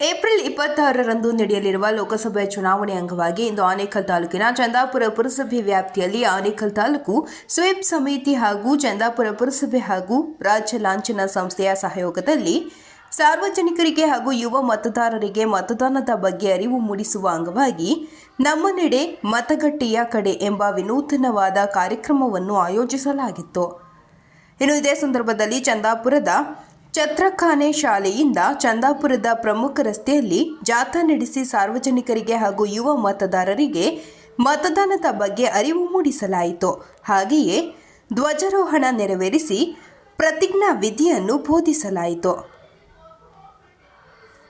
April ಇಪ್ಪತ್ತಾರರಂದು ನಡೆಯಲಿರುವ ಲೋಕಸಭೆ ಚುನಾವಣೆ ಅಂಗವಾಗಿ ಇಂದು ಆನೇಕಲ್ ತಾಲೂಕಿನ ಚಂದಾಪುರ ಪುರಸಭೆ ವ್ಯಾಪ್ತಿಯಲ್ಲಿ ಆನೇಕಲ್ ತಾಲೂಕು ಸ್ವೀಪ್ ಸಮಿತಿ ಹಾಗೂ ಚಂದಾಪುರ ಪುರಸಭೆ ಹಾಗೂ ರಾಜ್ಯ ಲಾಂಛನ ಸಂಸ್ಥೆಯ ಸಹಯೋಗದಲ್ಲಿ ಸಾರ್ವಜನಿಕರಿಗೆ ಹಾಗೂ ಯುವ ಮತದಾರರಿಗೆ ಮತದಾನದ ಬಗ್ಗೆ ಅರಿವು ಮೂಡಿಸುವ ಅಂಗವಾಗಿ ನಮ್ಮ ನೆಡೆ ಮತಗಟ್ಟೆಯ ಕಡೆ ಎಂಬ ವಿನೂತನವಾದ ಕಾರ್ಯಕ್ರಮವನ್ನು ಆಯೋಜಿಸಲಾಗಿತ್ತು. ಇನ್ನು ಇದೇ ಸಂದರ್ಭದಲ್ಲಿ ಚಂದಾಪುರದ ಛತ್ರಖಾನೆ ಶಾಲೆಯಿಂದ ಚಂದಾಪುರದ ಪ್ರಮುಖ ರಸ್ತೆಯಲ್ಲಿ ಜಾಥಾ ನಡೆಸಿ ಸಾರ್ವಜನಿಕರಿಗೆ ಹಾಗೂ ಯುವ ಮತದಾರರಿಗೆ ಮತದಾನದ ಬಗ್ಗೆ ಅರಿವು ಮೂಡಿಸಲಾಯಿತು. ಹಾಗೆಯೇ ಧ್ವಜಾರೋಹಣ ನೆರವೇರಿಸಿ ಪ್ರತಿಜ್ಞಾ ವಿಧಿಯನ್ನು ಬೋಧಿಸಲಾಯಿತು.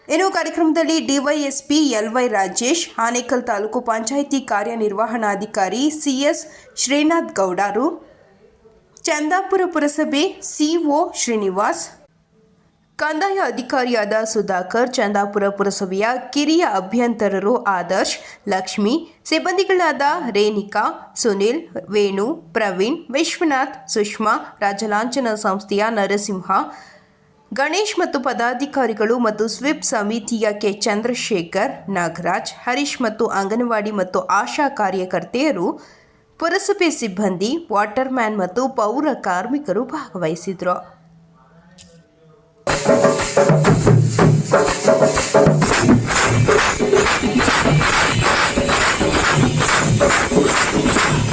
ಇನ್ನು ಕಾರ್ಯಕ್ರಮದಲ್ಲಿ ಡಿವೈಎಸ್ಪಿ ಎಲ್ವೈ ರಾಜೇಶ್, ಆನೇಕಲ್ ತಾಲೂಕು ಪಂಚಾಯಿತಿ ಕಾರ್ಯನಿರ್ವಹಣಾಧಿಕಾರಿ ಸಿಎಸ್ ಶ್ರೀನಾಥ್ ಗೌಡರು, ಚಂದಾಪುರ ಪುರಸಭೆ ಸಿಒ ಶ್ರೀನಿವಾಸ್ ಕಂದಾಯ ಅಧಿಕಾರಿಯಾದ ಸುಧಾಕರ್, ಚಂದಾಪುರ ಪುರಸಭೆಯ ಕಿರಿಯ ಅಭ್ಯಂತರರು ಆದರ್ಶ್, ಲಕ್ಷ್ಮಿ, ಸಿಬ್ಬಂದಿಗಳಾದ ರೇಣಿಕಾ, ಸುನಿಲ್, ವೇಣು, ಪ್ರವೀಣ್, ವಿಶ್ವನಾಥ್, ಸುಷ್ಮಾ, ರಾಜಲಾಂಛನ ಸಂಸ್ಥೆಯ ನರಸಿಂಹ, ಗಣೇಶ್ ಮತ್ತು ಪದಾಧಿಕಾರಿಗಳು ಮತ್ತು ಸ್ವಿಪ್ ಸಮಿತಿಯ ಕೆ. ಚಂದ್ರಶೇಖರ್, ನಾಗರಾಜ್, ಹರೀಶ್ ಮತ್ತು ಅಂಗನವಾಡಿ ಮತ್ತು ಆಶಾ ಕಾರ್ಯಕರ್ತೆಯರು, ಪುರಸಭೆ ಸಿಬ್ಬಂದಿ, ವಾಟರ್ಮ್ಯಾನ್ ಮತ್ತು ಪೌರ ಕಾರ್ಮಿಕರು ಭಾಗವಹಿಸಿದ್ರು. Thank you.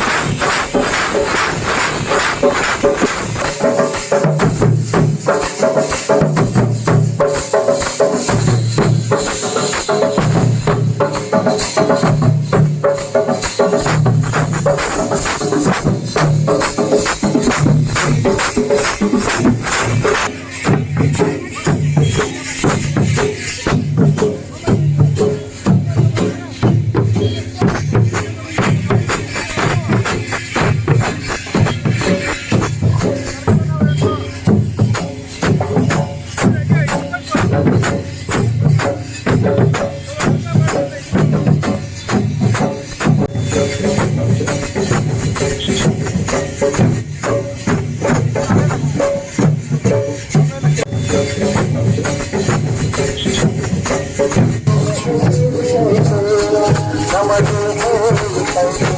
Okay.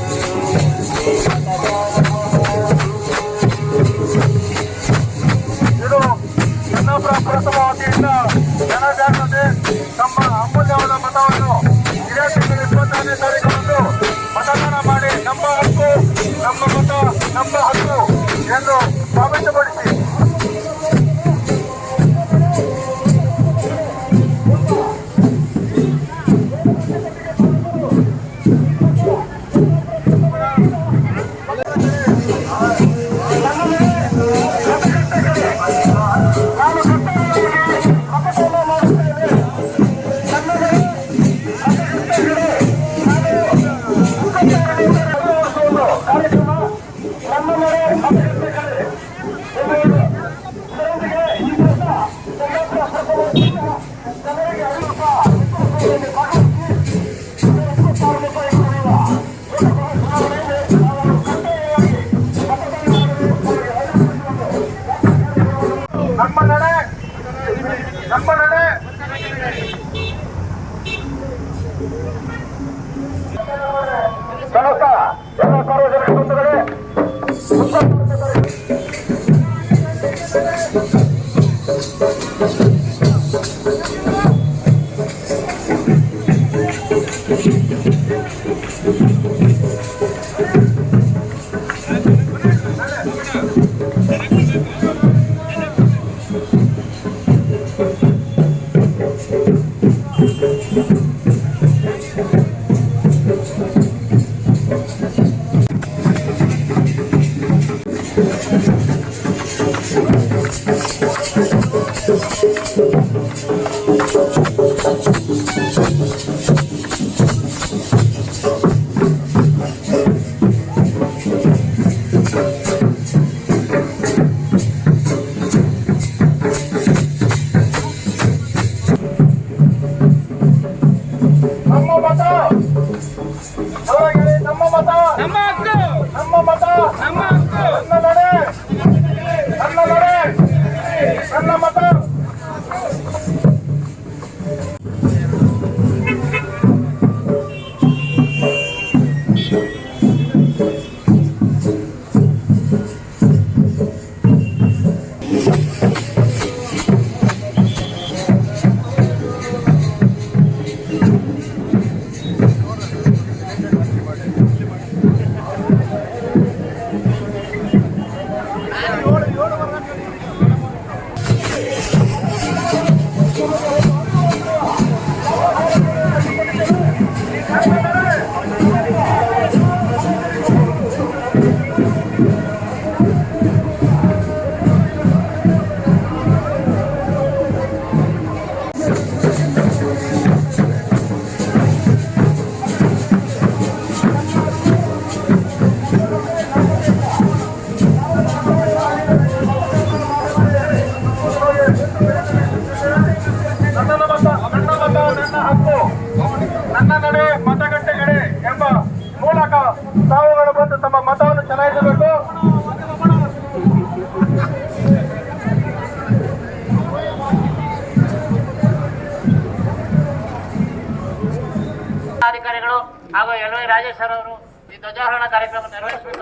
ಅಧಿಕಾರಿಗಳು ಹಾಗೂ ಎಲ್ ವೈ ರಾಜೇಶ್ ಸರ್ ಅವರು ಈ ಧ್ವಜಾರೋಹಣ ಕಾರ್ಯಕ್ರಮ ನೆರವೇರಿಸಬೇಕು.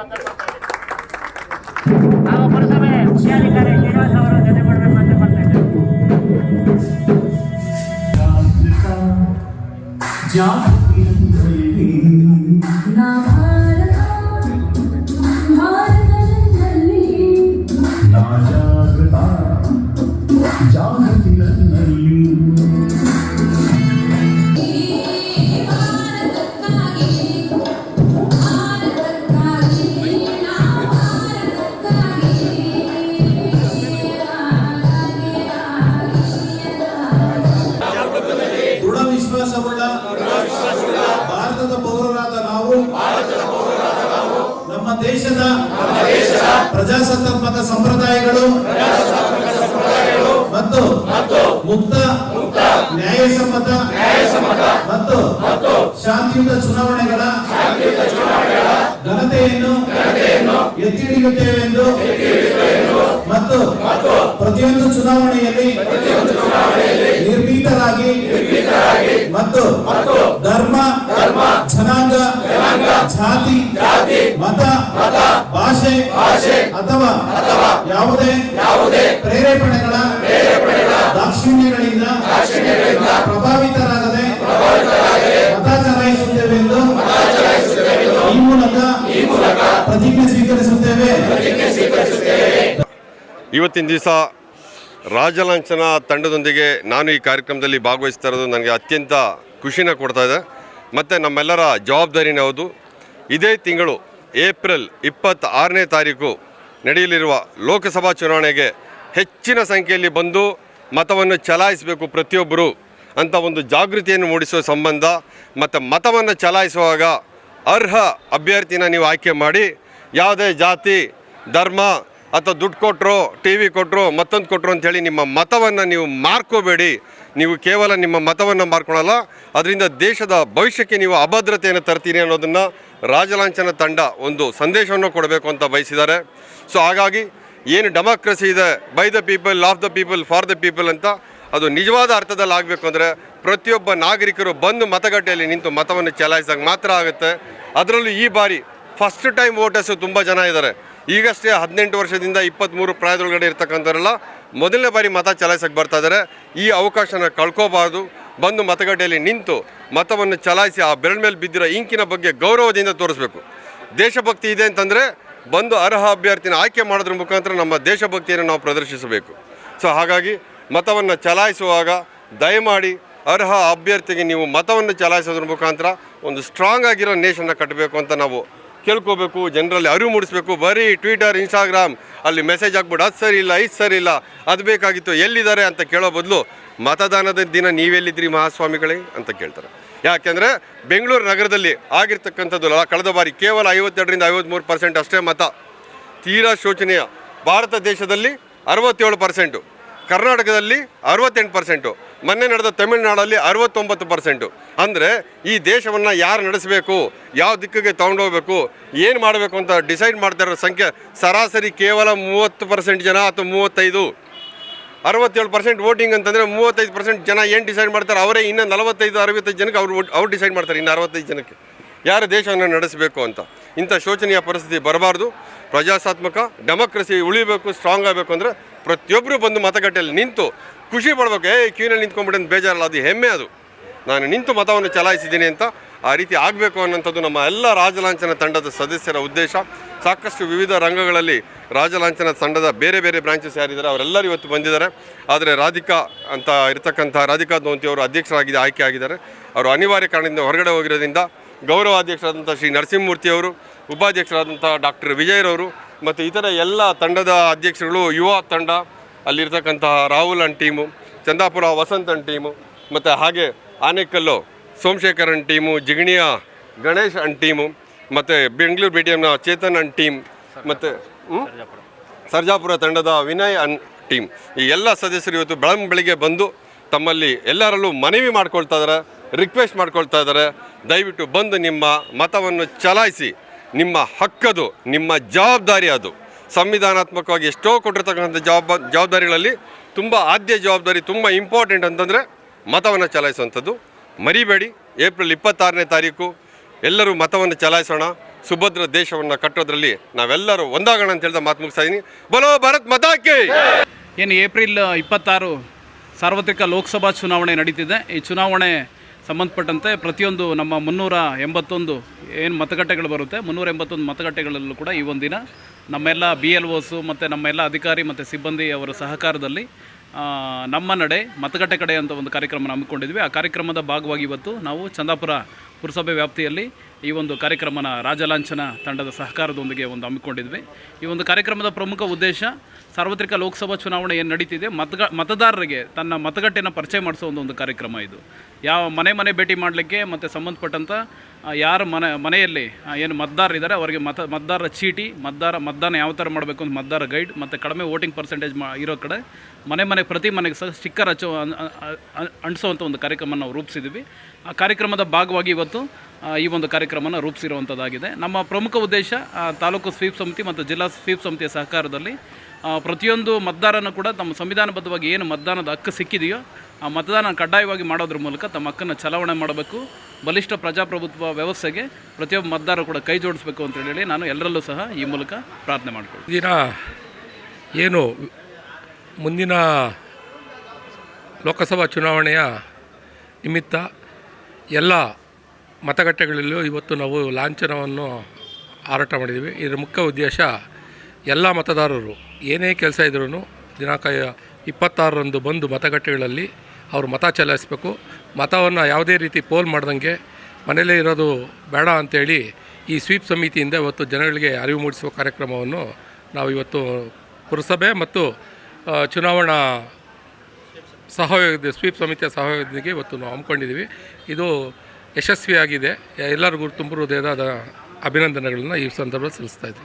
ಹಾಗೂ ಪುರಸಭೆ ಮುಖ್ಯಾಧಿಕಾರಿ ಶ್ರೀನಿವಾಸ್ ಅವರು ಜೊತೆ ಮಾಡಬೇಕು ಅಂತ ಮಾಡ್ತಾ ಇದ್ದೇನೆ ದೇಶದ ಪ್ರಜಾಸತ್ತಾತ್ಮಕ ಸಂಪ್ರದಾಯಗಳು ಮತ್ತು ಮುಕ್ತ ನ್ಯಾಯಸಮ್ಮತ ಮತ್ತು ಶಾಂತಿಯುತ ಚುನಾವಣೆಗಳ ಘನತೆಯನ್ನು ಎತ್ತಿ ಹಿಡಿಯುತ್ತೇವೆಂದು ಮತ್ತು ಪ್ರತಿಯೊಂದು ಚುನಾವಣೆಯಲ್ಲಿ ನಿರ್ಭೀತರಾಗಿ ಮತ್ತು ಧರ್ಮ, ಜನಾಂಗ, ಜಾತಿ ಮತ ಭಾಷೆ ಅಥವಾ ಯಾವುದೇ ಯಾವುದೇ ಪ್ರೇರೇಪಣೆಗಳ ದಾಕ್ಷಿಣ್ಯಗಳಿಂದ ಪ್ರಭಾವಿತರಾಗದೆ ಮತ ಚಲಾಯಿಸುತ್ತೇವೆಂದು ಈ ಮೂಲಕ ಪ್ರತಿಜ್ಞೆ ಸ್ವೀಕರಿಸುತ್ತೇವೆ. ಇವತ್ತಿನ ದಿವಸ ರಾಜಲಾಂಛನ ತಂಡದೊಂದಿಗೆ ನಾನು ಈ ಕಾರ್ಯಕ್ರಮದಲ್ಲಿ ಭಾಗವಹಿಸ್ತಾ ಇರೋದು ನನಗೆ ಅತ್ಯಂತ ಖುಷಿನ ಕೊಡ್ತಾ ಇದೆ. ಮತ್ತು ನಮ್ಮೆಲ್ಲರ ಜವಾಬ್ದಾರಿನೇ ಹೌದು. ಇದೇ ತಿಂಗಳು ಏಪ್ರಿಲ್ ಇಪ್ಪತ್ತಾರನೇ ತಾರೀಕು ನಡೆಯಲಿರುವ ಲೋಕಸಭಾ ಚುನಾವಣೆಗೆ ಹೆಚ್ಚಿನ ಸಂಖ್ಯೆಯಲ್ಲಿ ಬಂದು ಮತವನ್ನು ಚಲಾಯಿಸಬೇಕು ಪ್ರತಿಯೊಬ್ಬರು ಅಂತ ಒಂದು ಜಾಗೃತಿಯನ್ನು ಮೂಡಿಸುವ ಸಂಬಂಧ ಮತ್ತು ಮತವನ್ನು ಚಲಾಯಿಸುವಾಗ ಅರ್ಹ ಅಭ್ಯರ್ಥಿನ ನೀವು ಆಯ್ಕೆ ಮಾಡಿ ಯಾವುದೇ ಜಾತಿ, ಧರ್ಮ ಅಥವಾ ದುಡ್ಡು ಕೊಟ್ಟರು ಟಿ ವಿ ಕೊಟ್ಟರು ಮತ್ತೊಂದು ಕೊಟ್ಟರು ಅಂಥೇಳಿ ನಿಮ್ಮ ಮತವನ್ನು ನೀವು ಮಾರ್ಕೋಬೇಡಿ. ನೀವು ಕೇವಲ ನಿಮ್ಮ ಮತವನ್ನು ಮಾರ್ಕೊಳ್ಳಲ್ಲ, ಅದರಿಂದ ದೇಶದ ಭವಿಷ್ಯಕ್ಕೆ ನೀವು ಅಭದ್ರತೆಯನ್ನು ತರ್ತೀರಿ ಅನ್ನೋದನ್ನು ರಾಜಲಾಂಛನ ತಂಡ ಒಂದು ಸಂದೇಶವನ್ನು ಕೊಡಬೇಕು ಅಂತ ಬಯಸಿದ್ದಾರೆ. ಸೊ ಹಾಗಾಗಿ ಏನು ಡೆಮಾಕ್ರಸಿ ಇದೆ by the people of the people for the people ಅಂತ ಅದು ನಿಜವಾದ ಅರ್ಥದಲ್ಲಿ ಆಗಬೇಕು ಅಂದರೆ ಪ್ರತಿಯೊಬ್ಬ ನಾಗರಿಕರು ಬಂದು ಮತಗಟ್ಟೆಯಲ್ಲಿ ನಿಂತು ಮತವನ್ನು ಚಲಾಯಿಸಿದಾಗ ಮಾತ್ರ ಆಗುತ್ತೆ. ಅದರಲ್ಲೂ ಈ ಬಾರಿ ಫಸ್ಟ್ ಟೈಮ್ ವೋಟರ್ಸು ತುಂಬ ಜನ ಇದ್ದಾರೆ. ಈಗಷ್ಟೇ ಹದಿನೆಂಟು ವರ್ಷದಿಂದ ಇಪ್ಪತ್ತ್ಮೂರು ಪ್ರಾಯದೊಳಗಡೆ ಇರ್ತಕ್ಕಂಥವರೆಲ್ಲ ಮೊದಲನೇ ಬಾರಿ ಮತ ಚಲಾಯಿಸಕ್ಕೆ ಬರ್ತಾ ಇದ್ದಾರೆ. ಈ ಅವಕಾಶನ ಕಳ್ಕೋಬಾರ್ದು. ಬಂದು ಮತಗಟ್ಟೆಯಲ್ಲಿ ನಿಂತು ಮತವನ್ನು ಚಲಾಯಿಸಿ ಆ ಬೆರಳ ಮೇಲೆ ಬಿದ್ದಿರೋ ಇಂಕಿನ ಬಗ್ಗೆ ಗೌರವದಿಂದ ತೋರಿಸ್ಬೇಕು. ದೇಶಭಕ್ತಿ ಇದೆ ಅಂತಂದರೆ ಬಂದು ಅರ್ಹ ಅಭ್ಯರ್ಥಿನ ಆಯ್ಕೆ ಮಾಡೋದ್ರ ಮುಖಾಂತರ ನಮ್ಮ ದೇಶಭಕ್ತಿಯನ್ನು ನಾವು ಪ್ರದರ್ಶಿಸಬೇಕು. ಸೊ ಹಾಗಾಗಿ ಮತವನ್ನು ಚಲಾಯಿಸುವಾಗ ದಯಮಾಡಿ ಅರ್ಹ ಅಭ್ಯರ್ಥಿಗೆ ನೀವು ಮತವನ್ನು ಚಲಾಯಿಸೋದ್ರ ಮುಖಾಂತರ ಒಂದು ಸ್ಟ್ರಾಂಗ್ ಆಗಿರೋ ನೇಷನ್ನ ಕಟ್ಟಬೇಕು ಅಂತ ನಾವು ಕೇಳ್ಕೋಬೇಕು, ಜನರಲ್ಲಿ ಅರಿವು ಮೂಡಿಸ್ಬೇಕು. ಬರೀ ಟ್ವಿಟರ್ ಇನ್ಸ್ಟಾಗ್ರಾಮ್ ಅಲ್ಲಿ ಮೆಸೇಜ್ ಹಾಕ್ಬಿಟ್ಟು ಅದು ಸರಿ ಇಲ್ಲ, ಇದು ಸರಿ ಇಲ್ಲ, ಅದು ಬೇಕಾಗಿತ್ತು, ಎಲ್ಲಿದ್ದಾರೆ? ಅಂತ ಕೇಳೋ ಬದಲು ಮತದಾನದ ದಿನ ನೀವೆಲ್ಲಿದ್ದೀರಿ ಮಹಾಸ್ವಾಮಿಗಳೇ ಅಂತ ಕೇಳ್ತಾರೆ. ಯಾಕೆಂದರೆ ಬೆಂಗಳೂರು ನಗರದಲ್ಲಿ ಆಗಿರ್ತಕ್ಕಂಥದ್ದು ಕಳೆದ ಬಾರಿ ಕೇವಲ ಐವತ್ತೆರಡರಿಂದ ಐವತ್ತ್ಮೂರು ಪರ್ಸೆಂಟ್ ಅಷ್ಟೇ ಮತ. ತೀರಾ ಶೋಚನೀಯ. ಭಾರತ ದೇಶದಲ್ಲಿ ಅರವತ್ತೇಳು ಪರ್ಸೆಂಟು ಕರ್ನಾಟಕದಲ್ಲಿ ಅರವತ್ತೆಂಟು ಪರ್ಸೆಂಟು ಮೊನ್ನೆ ನಡೆದ ತಮಿಳುನಾಡಲ್ಲಿ ಅರವತ್ತೊಂಬತ್ತು ಪರ್ಸೆಂಟು ಅಂದರೆ ಈ ದೇಶವನ್ನು ಯಾರು ನಡೆಸಬೇಕು, ಯಾವ ದಿಕ್ಕಿಗೆ ತೊಗೊಂಡೋಗ್ಬೇಕು, ಏನು ಮಾಡಬೇಕು ಅಂತ ಡಿಸೈಡ್ ಮಾಡ್ತಾ ಇರೋ ಸಂಖ್ಯೆ ಸರಾಸರಿ ಕೇವಲ ಮೂವತ್ತು ಪರ್ಸೆಂಟ್ ಜನ ಅಥವಾ ಮೂವತ್ತೈದು? ಅರವತ್ತೇಳು ಪರ್ಸೆಂಟ್ ವೋಟಿಂಗ್ ಅಂತಂದರೆ ಮೂವತ್ತೈದು ಪರ್ಸೆಂಟ್ ಜನ ಏನು ಡಿಸೈಡ್ ಮಾಡ್ತಾರೆ, ಅವರೇ ಇನ್ನೂ ನಲವತ್ತೈದು, ಅರವತ್ತೈದು ಜನಕ್ಕೆ ಅವ್ರು ಅವ್ರು ಡಿಸೈಡ್ ಮಾಡ್ತಾರೆ, ಇನ್ನು ಅರವತ್ತೈದು ಜನಕ್ಕೆ. ಯಾರು ದೇಶವನ್ನು ನಡೆಸಬೇಕು ಅಂತ. ಇಂಥ ಶೋಚನೀಯ ಪರಿಸ್ಥಿತಿ ಬರಬಾರ್ದು. ಪ್ರಜಾಸಾತ್ಮಕ, ಡೆಮೋಕ್ರಸಿ ಉಳಿಬೇಕು ಸ್ಟ್ರಾಂಗ್ ಆಗಬೇಕು ಅಂದರೆ ಪ್ರತಿಯೊಬ್ಬರು ಬಂದು ಮತಗಟ್ಟೆಯಲ್ಲಿ ನಿಂತು ಖುಷಿ ಪಡ್ಬೇಕು ಏ ಕ್ಯೂನಲ್ಲಿ ನಿಂತ್ಕೊಂಡ್ಬಿಟ್ಟು ಬೇಜಾರಲ್ಲ, ಅದು ಹೆಮ್ಮೆ ಅದು. ನಾನು ನಿಂತು ಮತವನ್ನು ಚಲಾಯಿಸಿದ್ದೀನಿ ಅಂತ ಆ ರೀತಿ ಆಗಬೇಕು ಅನ್ನೋಂಥದ್ದು ನಮ್ಮ ಎಲ್ಲ ರಾಜಲಾಂಛನ ತಂಡದ ಸದಸ್ಯರ ಉದ್ದೇಶ. ಸಾಕಷ್ಟು ವಿವಿಧ ರಂಗಗಳಲ್ಲಿ ರಾಜಲಾಂಛನ ತಂಡದ ಬೇರೆ ಬೇರೆ ಬ್ರಾಂಚಸ್ ಯಾರಿದ್ದಾರೆ, ಅವರೆಲ್ಲರೂ ಇವತ್ತು ಬಂದಿದ್ದಾರೆ. ಆದರೆ ರಾಧಿಕಾ ಅಂತ ಇರತಕ್ಕಂಥ ರಾಧಿಕಾ ದೋಂತಿಯವರು ಅವರು ಅಧ್ಯಕ್ಷರಾಗಿದೆ ಆಯ್ಕೆ ಆಗಿದ್ದಾರೆ. ಅವರು ಅನಿವಾರ್ಯ ಕಾರಣದಿಂದ ಹೊರಗಡೆ ಹೋಗಿರೋದ್ರಿಂದ ಗೌರವ ಅಧ್ಯಕ್ಷರಾದಂಥ ಶ್ರೀ ನರಸಿಂಹಮೂರ್ತಿಯವರು ಉಪಾಧ್ಯಕ್ಷರಾದಂಥ ಡಾಕ್ಟರ್ ವಿಜಯರವರು ಮತ್ತು ಇತರ ಎಲ್ಲ ತಂಡದ ಅಧ್ಯಕ್ಷರುಗಳು, ಯುವ ತಂಡ, ಅಲ್ಲಿರ್ತಕ್ಕಂತಹ Rahul and team Chandapura Vasanth and team ಮತ್ತು ಹಾಗೆ ಆನೇಕಲ್ಲು ಸೋಮಶೇಖರನ್ ಟೀಮು ಜಿಗಣಿಯ ಗಣೇಶ್ ಅನ್ ಟೀಮು ಮತ್ತು ಬೆಂಗಳೂರು ಬಿ ಟಿ ಎಮ್ನ ಚೇತನ್ ಅನ್ ಟೀಮ್ ಮತ್ತು ಸರ್ಜಾಪುರ ತಂಡದ ವಿನಯ್ ಅನ್ ಟೀಮ್ ಈ ಎಲ್ಲ ಸದಸ್ಯರು ಇವತ್ತು ಬೆಳಂ ಬೆಳಿಗ್ಗೆ ಬಂದು ತಮ್ಮಲ್ಲಿ ಎಲ್ಲರಲ್ಲೂ ಮನವಿ ಮಾಡ್ಕೊಳ್ತಾ ಇದ್ದಾರೆ ರಿಕ್ವೆಸ್ಟ್ ಮಾಡ್ಕೊಳ್ತಾ ಇದ್ದಾರೆ. ದಯವಿಟ್ಟು ಬಂದು ನಿಮ್ಮ ಮತವನ್ನು ಚಲಾಯಿಸಿ. ನಿಮ್ಮ ಹಕ್ಕದು, ನಿಮ್ಮ ಜವಾಬ್ದಾರಿ ಅದು. ಸಂವಿಧಾನಾತ್ಮಕವಾಗಿ ಎಷ್ಟೋ ಕೊಟ್ಟಿರ್ತಕ್ಕಂಥ ಜವಾಬ್, ಜವಾಬ್ದಾರಿಗಳಲ್ಲಿ ತುಂಬ ಆದ್ಯ ಜವಾಬ್ದಾರಿ, ತುಂಬ ಇಂಪಾರ್ಟೆಂಟ್ ಅಂತಂದರೆ ಮತವನ್ನು ಚಲಾಯಿಸುವಂಥದ್ದು. ಮರಿಬೇಡಿ. ಏಪ್ರಿಲ್ ಇಪ್ಪತ್ತಾರನೇ ತಾರೀಕು ಎಲ್ಲರೂ ಮತವನ್ನು ಚಲಾಯಿಸೋಣ. ಸುಭದ್ರ ದೇಶವನ್ನು ಕಟ್ಟೋದ್ರಲ್ಲಿ ನಾವೆಲ್ಲರೂ ಒಂದಾಗೋಣ ಅಂತ ಹೇಳಿದ ಮಾತು ಮುಗಿಸ್ತಾ ಇದ್ದೀನಿ ಬಲೋ ಭಾರತ್ ಮತಕ್ಕೆ ಏನು ಏಪ್ರಿಲ್ ಇಪ್ಪತ್ತಾರು ಸಾರ್ವತ್ರಿಕ ಲೋಕಸಭಾ ಚುನಾವಣೆ ನಡೀತಿದೆ. ಈ ಚುನಾವಣೆ ಸಂಬಂಧಪಟ್ಟಂತೆ ಪ್ರತಿಯೊಂದು ನಮ್ಮ ಮುನ್ನೂರ ಎಂಬತ್ತೊಂದು ಏನು ಮತಗಟ್ಟೆಗಳು ಬರುತ್ತೆ, ಮುನ್ನೂರ ಎಂಬತ್ತೊಂದು ಮತಗಟ್ಟೆಗಳಲ್ಲೂ ಕೂಡ ಈ ಒಂದಿನ ನಮ್ಮೆಲ್ಲ ಬಿ ಎಲ್ ಓಸು ಮತ್ತು ನಮ್ಮೆಲ್ಲ ಅಧಿಕಾರಿ ಮತ್ತು ಸಿಬ್ಬಂದಿ ಅವರ ಸಹಕಾರದಲ್ಲಿ ನಮ್ಮ ನಡೆ ಮತಗಟ್ಟೆ ಕಡೆ ಅಂತ ಒಂದು ಕಾರ್ಯಕ್ರಮ ಹಮ್ಮಿಕೊಂಡಿದ್ವಿ. ಆ ಕಾರ್ಯಕ್ರಮದ ಭಾಗವಾಗಿ ಇವತ್ತು ನಾವು ಚಂದಾಪುರ ಪುರಸಭೆ ವ್ಯಾಪ್ತಿಯಲ್ಲಿ ಈ ಒಂದು ಕಾರ್ಯಕ್ರಮನ ರಾಜಲಾಂಛನ ತಂಡದ ಸಹಕಾರದೊಂದಿಗೆ ಒಂದು ಹಮ್ಮಿಕೊಂಡಿದ್ವಿ. ಈ ಒಂದು ಕಾರ್ಯಕ್ರಮದ ಪ್ರಮುಖ ಉದ್ದೇಶ ಸಾರ್ವತ್ರಿಕ ಲೋಕಸಭಾ ಚುನಾವಣೆ ಏನು ನಡೀತಿದೆ, ಮತಗ, ಮತದಾರರಿಗೆ ತನ್ನ ಮತಗಟ್ಟೆನ ಪರಿಚಯ ಮಾಡಿಸೋ ಒಂದು ಒಂದು ಕಾರ್ಯಕ್ರಮ ಇದು. ಯಾವ ಮನೆ ಮನೆ ಭೇಟಿ ಮಾಡಲಿಕ್ಕೆ ಮತ್ತು ಸಂಬಂಧಪಟ್ಟಂಥ ಯಾರು ಮನೆ, ಮನೆಯಲ್ಲಿ ಏನು ಮತದಾರರಿದ್ದಾರೆ ಅವರಿಗೆ ಮತ, ಮತದಾರರ ಚೀಟಿ, ಮತದಾರ, ಮತದಾನ ಯಾವ ಥರ ಮಾಡಬೇಕು ಅಂತ ಮತದಾರ ಗೈಡ್, ಮತ್ತು ಕಡಿಮೆ ವೋಟಿಂಗ್ ಪರ್ಸೆಂಟೇಜ್ ಮಾ, ಇರೋ ಕಡೆ ಮನೆ ಮನೆ, ಪ್ರತಿ ಮನೆಗೆ ಸಹ ಸ್ಟಿಕ್ಕರ್ ಹಚ್ಚೋ ಅಂಟಿಸೋವಂಥ ಒಂದು ಕಾರ್ಯಕ್ರಮ ನಾವು ರೂಪಿಸಿದ್ವಿ ಆ ಕಾರ್ಯಕ್ರಮದ ಭಾಗವಾಗಿ ಇವತ್ತು ಈ ಒಂದು ಕಾರ್ಯಕ್ರಮನ ರೂಪಿಸಿರುವಂಥದ್ದಾಗಿದೆ. ನಮ್ಮ ಪ್ರಮುಖ ಉದ್ದೇಶ ತಾಲೂಕು ಸ್ವೀಪ್ ಸಮಿತಿ ಮತ್ತು ಜಿಲ್ಲಾ ಸ್ವೀಪ್ ಸಮಿತಿಯ ಸಹಕಾರದಲ್ಲಿ ಪ್ರತಿಯೊಂದು ಮತದಾರನೂ ಕೂಡ ತಮ್ಮ ಸಂವಿಧಾನಬದ್ಧವಾಗಿ ಏನು ಮತದಾನದ ಹಕ್ಕು ಸಿಕ್ಕಿದೆಯೋ, ಆ ಮತದಾನ ಕಡ್ಡಾಯವಾಗಿ ಮಾಡೋದ್ರ ಮೂಲಕ ತಮ್ಮ ಹಕ್ಕನ್ನು ಚಲಾವಣೆ ಮಾಡಬೇಕು. ಬಲಿಷ್ಠ ಪ್ರಜಾಪ್ರಭುತ್ವ ವ್ಯವಸ್ಥೆಗೆ ಪ್ರತಿಯೊಬ್ಬ ಮತದಾರರು ಕೂಡ ಕೈ ಜೋಡಿಸಬೇಕು ಅಂತ ಹೇಳಿ ನಾನು ಎಲ್ಲರಲ್ಲೂ ಸಹ ಈ ಮೂಲಕ ಪ್ರಾರ್ಥನೆ ಮಾಡ್ತೀನಿ ದಿನ ಏನು, ಮುಂದಿನ ಲೋಕಸಭಾ ಚುನಾವಣೆಯ ನಿಮಿತ್ತ ಎಲ್ಲ ಮತಗಟ್ಟೆಗಳಲ್ಲೂ ಇವತ್ತು ನಾವು ಲಾಂಛನವನ್ನು ಹಾರಾಟ ಮಾಡಿದ್ದೀವಿ. ಇದರ ಮುಖ್ಯ ಉದ್ದೇಶ ಎಲ್ಲ ಮತದಾರರು ಏನೇ ಕೆಲಸ ಇದ್ರೂ ದಿನಾಂಕ ಇಪ್ಪತ್ತಾರರಂದು ಬಂದು ಮತಗಟ್ಟೆಗಳಲ್ಲಿ ಅವರು ಮತ ಚಲಾಯಿಸಬೇಕು. ಮತವನ್ನು ಯಾವುದೇ ರೀತಿ ಪೋಲ್ ಮಾಡ್ದಂಗೆ ಮನೆಯಲ್ಲೇ ಇರೋದು ಬೇಡ ಅಂತೇಳಿ ಈ ಸ್ವೀಪ್ ಸಮಿತಿಯಿಂದ ಇವತ್ತು ಜನಗಳಿಗೆ ಅರಿವು ಮೂಡಿಸುವ ಕಾರ್ಯಕ್ರಮವನ್ನು ನಾವು ಇವತ್ತು ಪುರಸಭೆ ಮತ್ತು ಚುನಾವಣಾ ಸಹಯೋಗದ ಸ್ವೀಪ್ ಸಮಿತಿಯ ಸಹಯೋಗದೊಂದಿಗೆ ಇವತ್ತು ನಾವು ಹಮ್ಮಿಕೊಂಡಿದ್ದೀವಿ. ಇದು ಯಶಸ್ವಿಯಾಗಿದೆ. ಎಲ್ಲರಿಗೂ ತುಂಬ ಹೃದಯದ ಅಭಿನಂದನೆಗಳನ್ನು ಈ ಸಂದರ್ಭದಲ್ಲಿ ಸಲ್ಲಿಸ್ತಾ ಇದ್ದೀವಿ